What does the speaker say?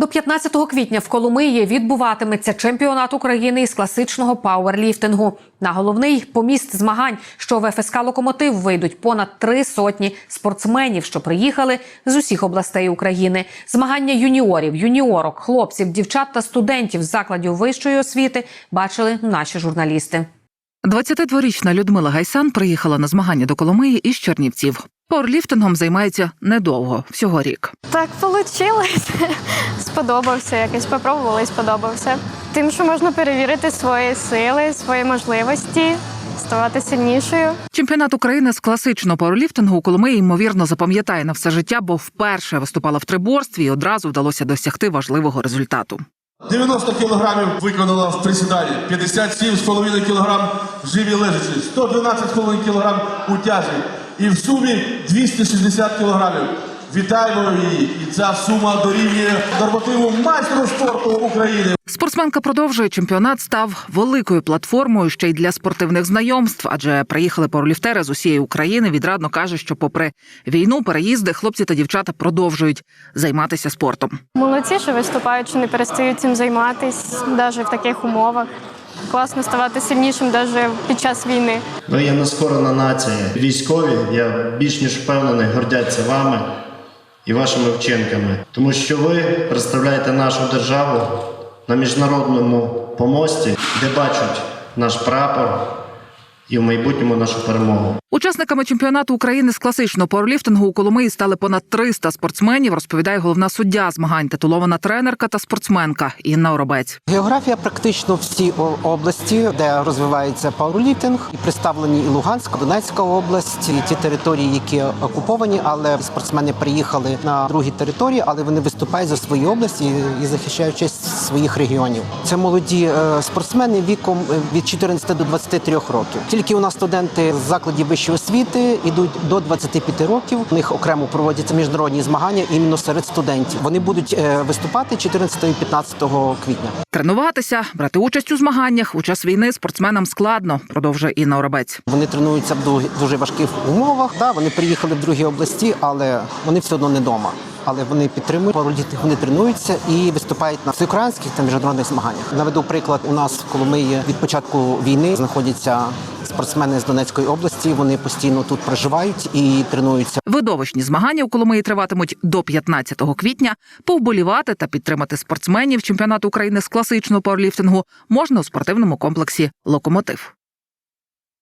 До 15 квітня в Коломиї відбуватиметься чемпіонат України із класичного пауерліфтингу. На головний поміст змагань, що в ФСК Локомотив вийдуть понад три сотні спортсменів, що приїхали з усіх областей України. Змагання юніорів, юніорок, хлопців, дівчат та студентів з закладів вищої освіти бачили наші журналісти. 22-річна Людмила Гайсан приїхала на змагання до Коломиї із Чернівців. Пауерліфтингом займається недовго, всього рік. Так вийшло. Сподобався якось, попробувала і сподобався. Тим, що можна перевірити свої сили, свої можливості, ставати сильнішою. Чемпіонат України з класичного пауерліфтингу у Коломиї ймовірно запам'ятає на все життя, бо вперше виступала в триборстві і одразу вдалося досягти важливого результату. 90 кілограмів виконала в присіданні, 57,5 кілограм в живі лежачі, 112,5 кілограм у тяжі. І в сумі 260 кілограмів. Вітаємо її! І ця сума дорівнює нормативу майстру спорту України. Спортсменка продовжує чемпіонат став великою платформою ще й для спортивних знайомств, адже приїхали пауерліфтери з усієї України. Відрадно каже, що, попри війну, переїзди, хлопці та дівчата продовжують займатися спортом. Молодці, що виступають, що не перестають цим займатися, навіть в таких умовах. Класно ставати сильнішим навіть під час війни. Ви є нескорена нація. Військові, я більш ніж впевнений, гордяться вами і вашими вчинками, тому що ви представляєте нашу державу на міжнародному помості, де бачать наш прапор і в майбутньому нашу перемогу. Учасниками чемпіонату України з класичного пауерліфтингу у Коломиї стали понад 300 спортсменів. Розповідає головна суддя змагань, титулована тренерка та спортсменка Інна Оробець. Географія практично всі області, де розвивається пауерліфтинг, і представлені і Луганська, Донецька область, і ті території, які окуповані, але спортсмени приїхали на другі території, але вони виступають за свої області і- і захищають честь своїх регіонів. Це молоді е, спортсмени віком е, від 14 до 23 років. Тільки у нас студенти з закладів вищої освіти йдуть до 25 років. У них окремо проводяться міжнародні змагання іменно серед студентів. Вони будуть е, виступати 14 і 15 квітня. Тренуватися, брати участь у змаганнях у час війни спортсменам складно, продовжує Інна Оробець. Вони тренуються в ду- дуже важких умовах. Да, вони приїхали в другі області, але вони все одно не вдома. Але вони підтримують паралітних, вони тренуються і виступають на всеукраїнських та міжнародних змаганнях. Наведу приклад, у нас в Коломиї від початку війни знаходяться спортсмени з Донецької області. Вони постійно тут проживають і тренуються. Видовищні змагання у Коломиї триватимуть до 15 квітня. Повболівати та підтримати спортсменів чемпіонату України з класичного пауерліфтингу можна у спортивному комплексі Локомотив.